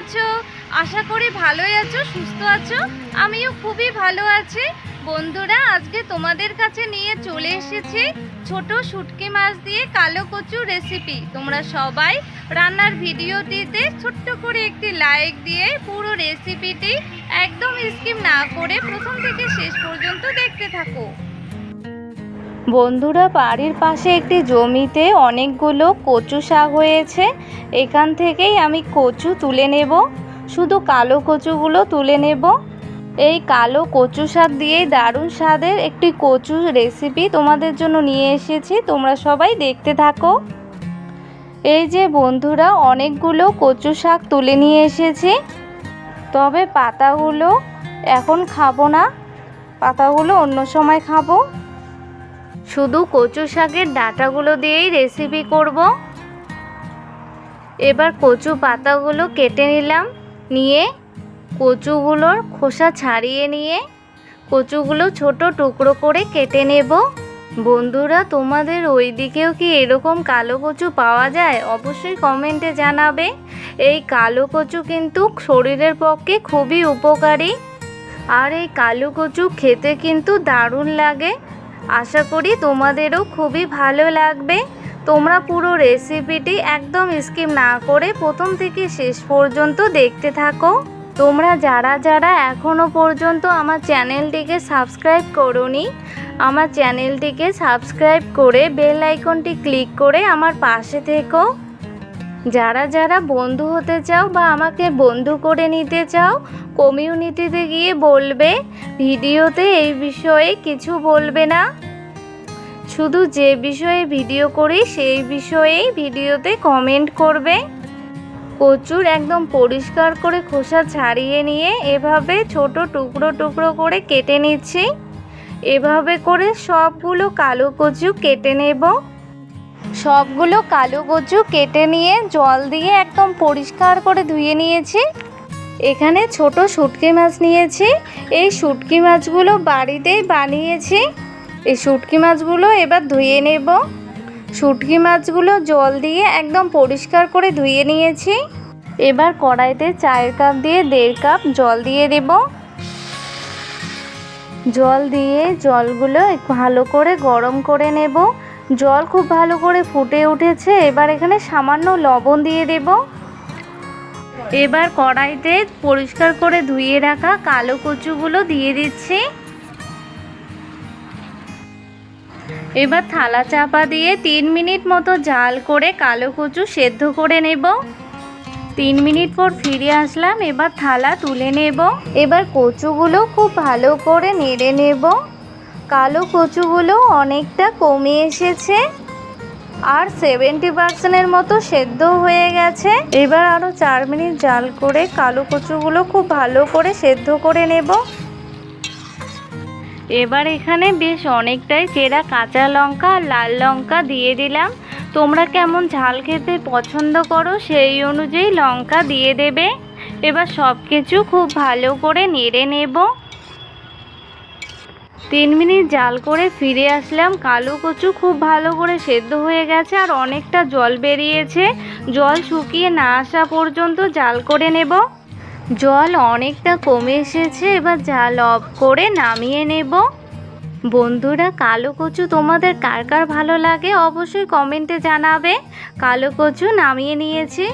আছো? আশা করি ভালোই আছো, সুস্থ আছো। আমিও খুবই ভালো আছি। বন্ধুরা, আজকে তোমাদের কাছে নিয়ে চলে এসেছি ছোট শুটকি মাছ দিয়ে কালো কচু রেসিপি তোমরা সবাই রান্নার ভিডিওটিতে ছোট্ট করে একটি লাইক দিয়ে পুরো রেসিপিটি একদম স্কিপ না করে প্রথম থেকে শেষ পর্যন্ত দেখতে থাকো। বন্ধুরা, বাড়ির পাশে একটি জমিতে অনেকগুলো কচু শাক হয়েছে। এখান থেকেই আমি কচু তুলে নেব। শুধু কালো কচুগুলো তুলে নেব। এই কালো কচু শাক দিয়েই দারুণ স্বাদের একটি কচু রেসিপি তোমাদের জন্য নিয়ে এসেছি। তোমরা সবাই দেখতে থাকো। এই যে বন্ধুরা, অনেকগুলো কচু শাক তুলে নিয়ে এসেছি। তবে পাতাগুলো এখন খাব না। পাতাগুলো অন্য সময় খাব। শুধু কচু শাকের ডাঁটাগুলো দিয়েই রেসিপি করব। এবার কচু পাতাগুলো কেটে নিলাম। নিয়ে কচুগুলোর খোসা ছাড়িয়ে নিয়ে কচুগুলো ছোট টুকরো করে কেটে নেব। বন্ধুরা, তোমাদের ওই দিকেও কি এরকম কালো কচু পাওয়া যায়? অবশ্যই কমেন্টে জানাবে। এই কালো কচু কিন্তু শরীরের পক্ষে খুবই উপকারী। আর এই কালো কচু খেতে কিন্তু দারুণ লাগে। আশা করি তোমাদেরও খুবই ভালো লাগবে। তোমরা পুরো রেসিপিটি একদম স্কিপ না করে প্রথম থেকে শেষ পর্যন্ত দেখতে থাকো। তোমরা যারা যারা এখনও পর্যন্ত আমার চ্যানেলটিকে সাবস্ক্রাইব করোনি, আমার চ্যানেলটিকে সাবস্ক্রাইব করে বেল আইকনটি ক্লিক করে আমার পাশে থেকো। যারা যারা বন্ধু হতে চাও বা আমাকে বন্ধু করে নিতে চাও কমিউনিটিতে গিয়ে বলবে, ভিডিওতে এই বিষয়ে কিছু বলবে না। শুধু যে বিষয়ে ভিডিও করি, সেই বিষয়েই ভিডিওতে কমেন্ট করবে। কচুর একদম পরিষ্কার করে খোসা ছাড়িয়ে নিয়ে এভাবে ছোট টুকরো টুকরো করে কেটে নিচ্ছি। এভাবে করে সবগুলো কালো কচু কেটে নেব। সবগুলো কালো কচু কেটে নিয়ে জল দিয়ে একদম পরিষ্কার করে ধুয়ে নিয়েছি। এখানে ছোট শুটকি মাছ নিয়েছি। এই শুটকি মাছগুলো বাড়িতেই বানিয়েছি। এই শুটকি মাছগুলো এবার ধুয়ে নেব। শুটকি মাছগুলো জল দিয়ে একদম পরিষ্কার করে ধুয়ে নিয়েছি। এবার কড়াইতে চায়ের কাপ দিয়ে দেড় কাপ জল দিয়ে দেব। জল দিয়ে জলগুলো ভালো করে গরম করে নেব। জল খুব ভালো করে ফুটে উঠেছে। এবার এখানে সামান্য লবণ দিয়ে দেব। এবার কড়াইতে পরিষ্কার করে ধুয়ে রাখা কালো কচুগুলো দিয়ে দিচ্ছি। এবার থালা চাপা দিয়ে তিন মিনিট মতো জাল করে কালো কচু সেদ্ধ করে নেব। তিন মিনিট পর ফিরে আসলাম। এবার থালা তুলে নেব। এবার কচুগুলো খুব ভালো করে নেড়ে নেব। কালো কচুগুলো অনেকটা কমে এসেছে। আর সেভেন্টি পার্সেন্টের মতো সেদ্ধ হয়ে গেছে। এবার আরও চার মিনিট জাল করে কালো কচুগুলো খুব ভালো করে সেদ্ধ করে নেব। এবার এখানে বেশ অনেকটাই চেরা কাঁচা লঙ্কা আর লাল লঙ্কা দিয়ে দিলাম। তোমরা কেমন ঝাল খেতে পছন্দ করো সেই অনুযায়ী লঙ্কা দিয়ে দেবে। এবার সব কিছু খুব ভালো করে নেড়ে নেব। তিন মিনিট জাল করে ফিরে আসলাম। কালো কচু খুব ভালো করে সেদ্ধ হয়ে গেছে আর অনেকটা জল বেরিয়েছে। জল শুকিয়ে না আসা পর্যন্ত জাল করে নেব। জল অনেকটা কমে এসেছে, এবার জাল অফ করে নামিয়ে নেব। বন্ধুরা, কালো কচু তোমাদের কার কার ভালো লাগে অবশ্যই কমেন্টে জানাবে। কালো কচু নামিয়ে নিয়েছি।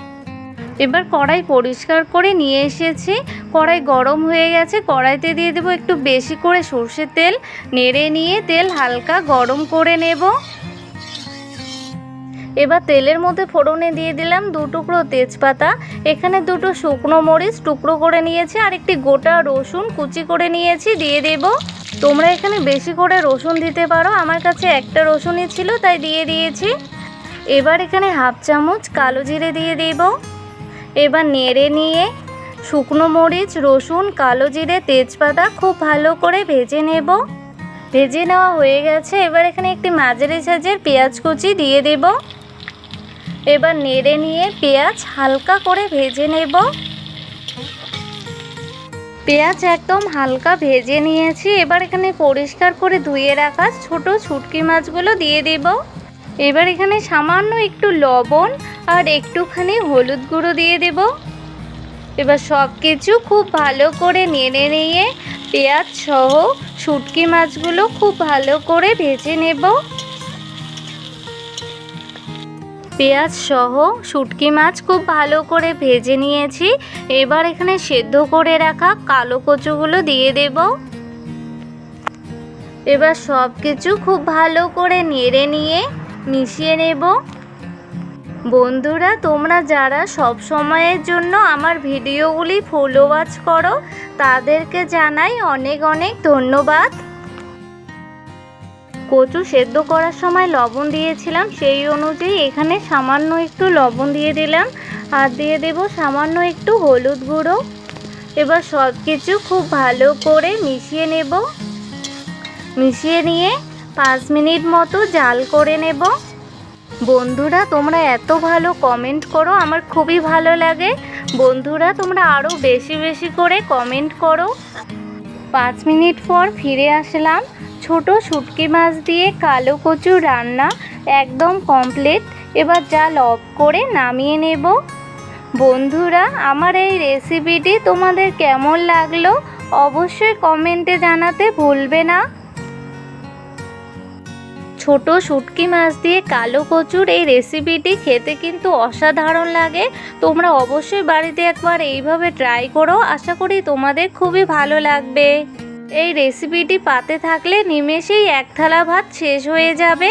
এবার কড়াই পরিষ্কার করে নিয়ে এসেছি। কড়াই গরম হয়ে গেছে, কড়াইতে দিয়ে দেবো একটু বেশি করে সর্ষের তেল। নেড়ে নিয়ে তেল হালকা গরম করে নেব। এবার তেলের মধ্যে ফোড়নে দিয়ে দিলাম দু টুকরো তেজপাতা। এখানে দুটো শুকনো মরিচ টুকরো করে নিয়েছি আর একটি গোটা রসুন কুচি করে নিয়েছি, দিয়ে দেব। তোমরা এখানে বেশি করে রসুন দিতে পারো, আমার কাছে একটা রসুনই ছিল, তাই দিয়ে দিয়েছি। এবার এখানে হাফ চামচ কালো জিরে দিয়ে দেব। এবার নেড়ে নিয়ে শুকনো মরিচ, রসুন, কালো জিরে, তেজপাতা খুব ভালো করে ভেজে নেব। ভেজে নেওয়া হয়ে গেছে, এবার এখানে একটি মাঝারি সাইজের পেঁয়াজ কুচি দিয়ে দেব। এবার নেড়ে নিয়ে পেঁয়াজ হালকা করে ভেজে নেব। পেঁয়াজ একদম হালকা ভেজে নিয়েছি, এবার এখানে পরিষ্কার করে ধুয়ে রাখা ছোট ছুটকি মাছগুলো দিয়ে দেব। এবার এখানে সামান্য একটু লবণ আর একটুখানি হলুদ গুঁড়ো দিয়ে দেব। এবার সব কিছু খুব ভালো করে নেড়ে নিয়ে পেঁয়াজ সহ শুটকি মাছগুলো খুব ভালো করে ভেজে নেব। পেঁয়াজ সহ শুটকি মাছ খুব ভালো করে ভেজে নিয়েছি। এবার এখানে সেদ্ধ করে রাখা কালো কচুগুলো দিয়ে দেব। এবার সব কিছু খুব ভালো করে নেড়ে নিয়ে মিশিয়ে নেব। বন্ধুরা, তোমরা যারা সব সময়ের জন্য আমার ভিডিওগুলি ফলো ওয়াচ করো, তাদেরকে জানাই অনেক অনেক ধন্যবাদ। কচু সেদ্ধ করার সময় লবণ দিয়েছিলাম, সেই অনুযায়ী এখানে সামান্য একটু লবণ দিয়ে দিলাম, আর দিয়ে দেব সামান্য একটু হলুদ গুঁড়ো। এবার সব কিছু খুব ভালো করে মিশিয়ে নেব। মিশিয়ে নিয়ে পাঁচ মিনিট মতো জাল করে নেব। বন্ধুরা, তোমরা এত ভালো কমেন্ট করো, আমার খুবই ভালো লাগে। বন্ধুরা, তোমরা আরও বেশি বেশি করে কমেন্ট করো। পাঁচ মিনিট পর ফিরে আসলাম। ছোট শুটকি মাছ দিয়ে কালো কচু রান্না একদম কমপ্লিট এবার জাল অফ করে নামিয়ে নেব। বন্ধুরা, আমার এই রেসিপিটি তোমাদের কেমন লাগল? অবশ্যই কমেন্টে জানাতে ভুলবে না। ছোট শুটকি মাছ দিয়ে কালো কচুর এই রেসিপিটি খেতে কিন্তু অসাধারণ লাগে। তোমরা অবশ্যই বাড়িতে একবার এইভাবে ট্রাই করো। আশা করি তোমাদের খুবই ভালো লাগবে। এই রেসিপিটি পাতে থাকলে নিমেষেই এক থালা ভাত শেষ হয়ে যাবে।